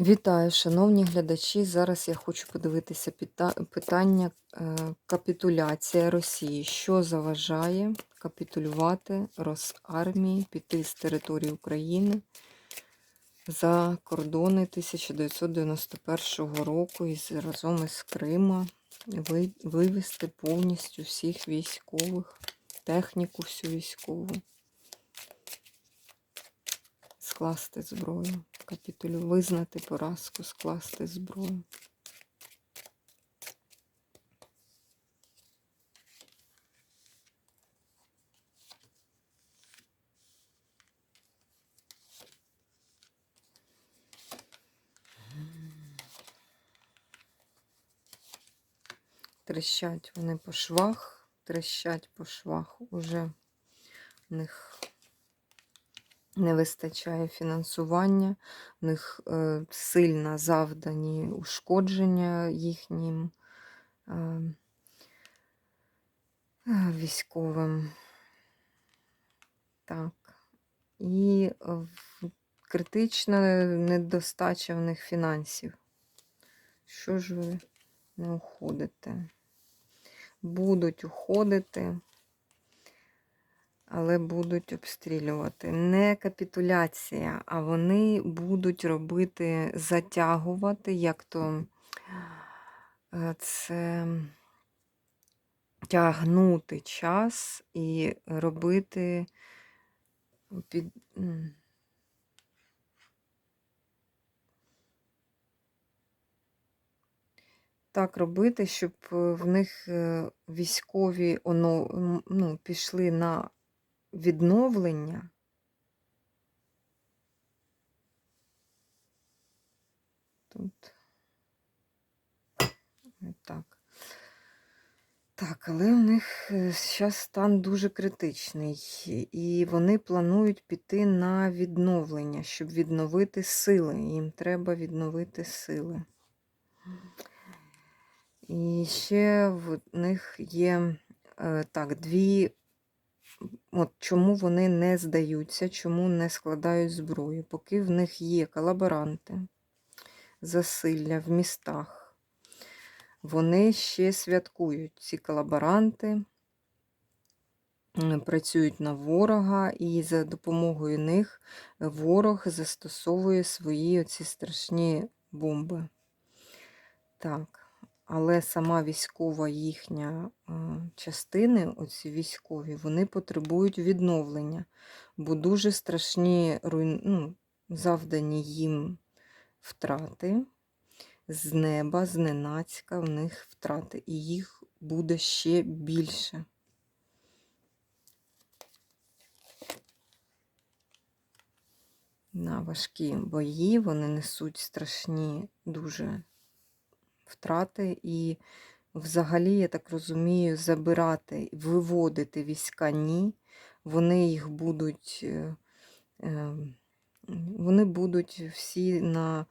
Вітаю, шановні глядачі. Зараз я хочу подивитися питання е, капітуляція Росії. Що заважає капітулювати Росармії, піти з території України за кордони 1991 року і разом із Крима вивести повністю всіх військових, техніку всю військову, скласти зброю, капітулю, визнати поразку, скласти зброю. Трещать вони по швах, трещать по швах. Уже в них не вистачає фінансування, в них е, сильно завдані ушкодження їхнім е, е, військовим. Так. І критична недостача в них фінансів. Що ж ви не уходите? Будуть уходити, але будуть обстрілювати. Не капітуляція, а вони будуть робити, затягувати, як то е, це тягнути час і робити під. так робити, щоб е, в них е, військові оно, ну, пішли на відновлення. Тут так. Так, але у них зараз стан дуже критичний, і вони планують піти на відновлення, щоб відновити сили. Їм треба відновити сили. І ще в них є е, так, дві. От чому вони не здаються, чому не складають зброю, поки в них є колаборанти, засилля в містах. Вони ще святкують ці колаборанти, працюють на ворога, і за допомогою них ворог застосовує свої оці страшні бомби. Так, але сама військова їхня частини, оці військові, вони потребують відновлення, бо дуже страшні ну, завдані їм втрати з неба, зненацька в них втрати, і їх буде ще більше. На важкі бої вони несуть страшні дуже втрати, і взагалі, я так розумію, забирати, виводити війська ні. Вони їх будуть, е, е, вони будуть всі на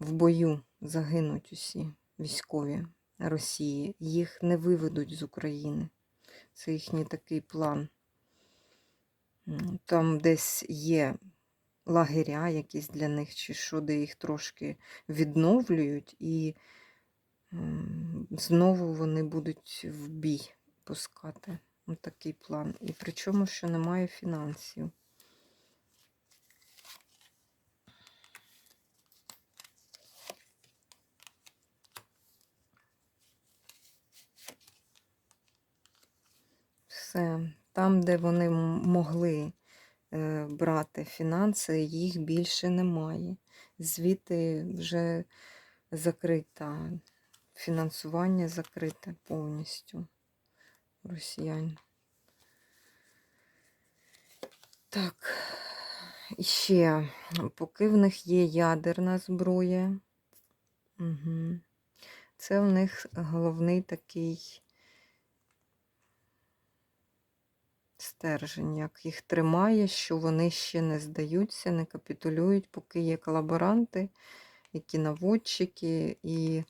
в бою загинуть усі військові Росії. Їх не виведуть з України. Це їхній такий план. Там десь є лагеря якісь для них, чи що, де їх трошки відновлюють, і знову вони будуть в бій пускати. Ось такий план. І причому, що немає фінансів. Все. Там, де вони могли брати фінанси, їх більше немає. Звідти вже закрита, фінансування закрите повністю росіян. Так, і ще, поки в них є ядерна зброя, угу. це в них головний такий стержень, як їх тримає, що вони ще не здаються, не капітулюють, поки є колаборанти, які наводчики, і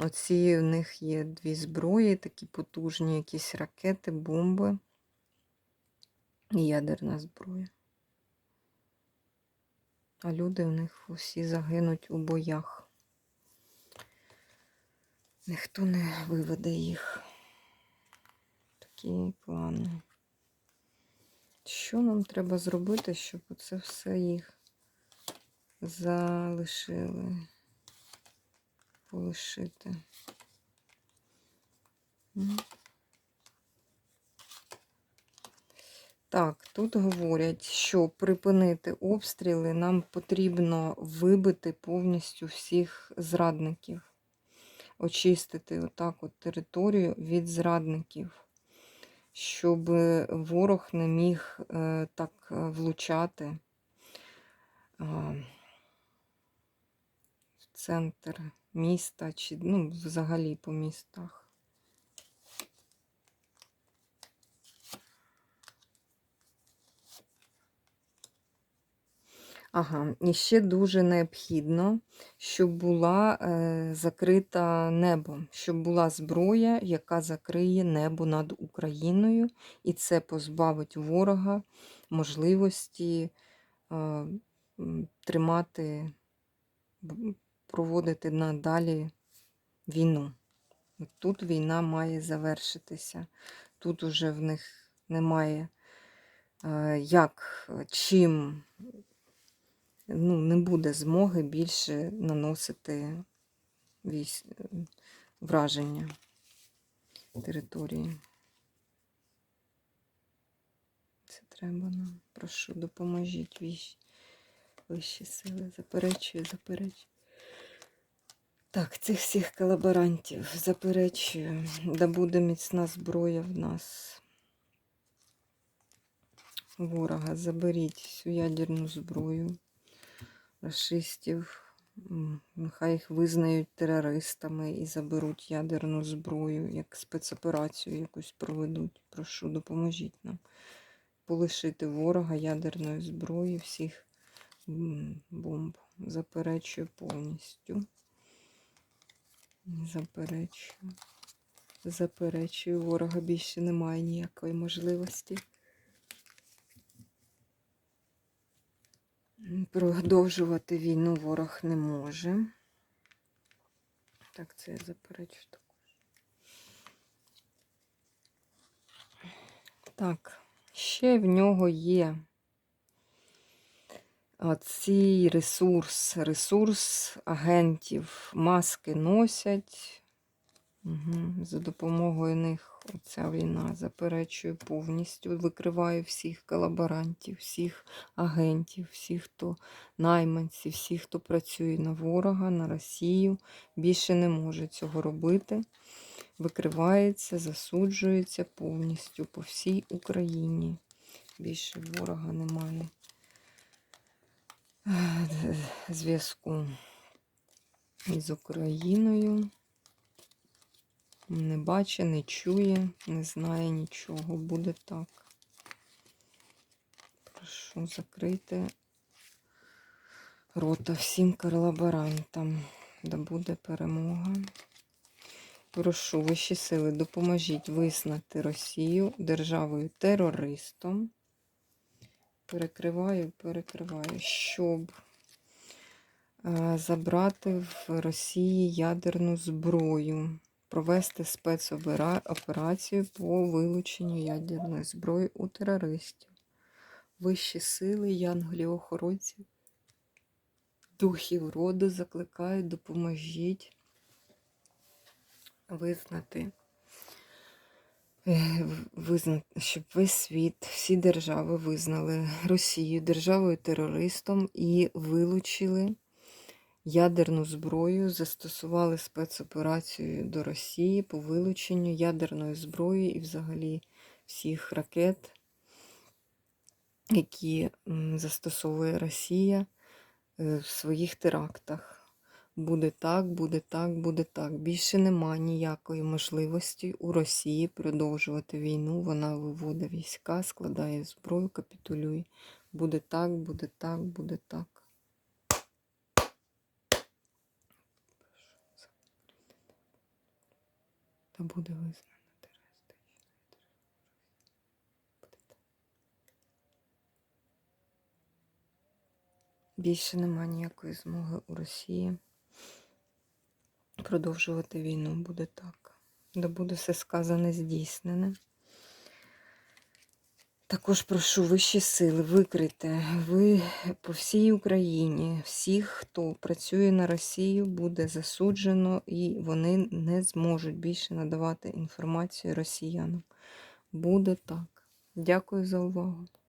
оці в них є дві зброї, такі потужні, якісь ракети, бомби і ядерна зброя. а люди в них усі загинуть у боях. Ніхто не виведе їх. Такі плани. Що нам треба зробити, щоб це все їх залишили? Полишити. Так, тут говорять, що припинити обстріли нам потрібно вибити повністю всіх зрадників, очистити отак от територію від зрадників, щоб ворог не міг е, так е, влучати в центр міста чи ну, взагалі по містах. Ага, і ще дуже необхідно, щоб була е, закрита небо, щоб була зброя, яка закриє небо над Україною, і це позбавить ворога можливості е, тримати, проводити надалі війну. Тут війна має завершитися. Тут уже в них немає е, як, е, чим ну, не буде змоги більше наносити військ... враження території. Це треба нам. Прошу, допоможіть віщ... вищі сили. Заперечую, заперечую. Так, цих всіх колаборантів заперечую, да буде міцна зброя в нас. Ворога, заберіть всю ядерну зброю расистів. Нехай їх визнають терористами і заберуть ядерну зброю, як спецоперацію якусь проведуть. Прошу, допоможіть нам полишити ворога ядерної зброї, всіх бомб. Заперечую повністю. Заперечую. Заперечую, ворога більше немає ніякої можливості. Продовжувати війну ворог не може. Так, це я заперечу також. Так, ще в нього є цей ресурс, ресурс агентів. Маски носять. Угу. За допомогою них ця війна заперечує повністю, викриває всіх колаборантів, всіх агентів, всіх, хто найманці, всіх, хто працює на ворога, на Росію. Більше не може цього робити. Викривається, засуджується повністю по всій Україні. Більше ворога немає е, зв'язку із Україною. Не бачить, не чує, не знає нічого. Буде так. Прошу закрити рота всім колаборантам. Да буде перемога. Прошу вищі сили, допоможіть визнати Росію державою терористом. Перекриваю, перекриваю, щоб е, забрати в Росії ядерну зброю провести спецоперацію по вилученню ядерної зброї у терористів. Вищі сили, янголі охоронців, духів роду закликають, допоможіть визнати, е, визнати, щоб весь світ, всі держави визнали Росію державою терористом і вилучили ядерну зброю, застосували спецоперацію до Росії по вилученню ядерної зброї і взагалі всіх ракет, які застосовує Росія е, в своїх терактах. Буде так, буде так, буде так. Більше нема ніякої можливості у Росії продовжувати війну. Вона виводить війська, складає зброю, капітулює. Буде так, буде так, буде так. Та буде визнана терористичною. Буде так. Більше нема ніякої змоги у Росії продовжувати війну. Буде так. Да буде все сказане, здійснене. Також прошу вищі сили, викрийте. ви по всій Україні, всіх, хто працює на Росію, буде засуджено і вони не зможуть більше надавати інформацію росіянам. Буде так. Дякую за увагу.